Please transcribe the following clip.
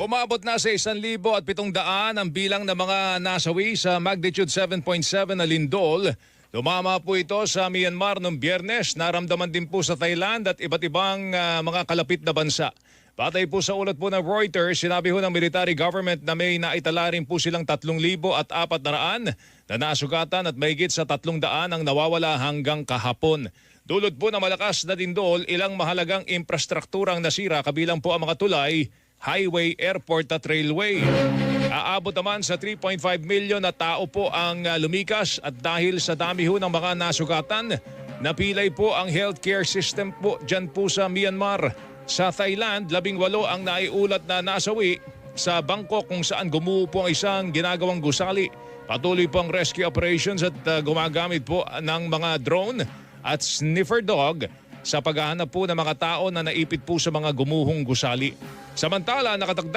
Umabot na sa 1,700 ang bilang ng mga nasawi sa magnitude 7.7 na lindol. Lumama po ito sa Myanmar noong biyernes. Naramdaman din po sa Thailand at iba't ibang ah, mga kalapit na bansa. Batay po sa ulat po ng Reuters, sinabi ho ng military government na may naitala rin po silang 3,000 at 400 na nasugatan at mahigit sa 300 ang nawawala hanggang kahapon. Dulot po ng malakas na dindol, ilang mahalagang infrastrukturang nasira kabilang po ang mga tulay, highway, airport at railway. Aabot naman sa 3.5 milyon na tao po ang ah, lumikas at dahil sa dami ho ng mga nasugatan, napilay po ang healthcare system po dyan po sa Myanmar. Sa Thailand, labing walo ang naiulat na nasawi sa Bangkok kung saan gumuho po ang isang ginagawang gusali. Patuloy po ang rescue operations at ah, gumagamit po ng mga drone at sniffer dog sa paghahanap po ng mga tao na naipit po sa mga gumuhong gusali. Samantala, nakatagda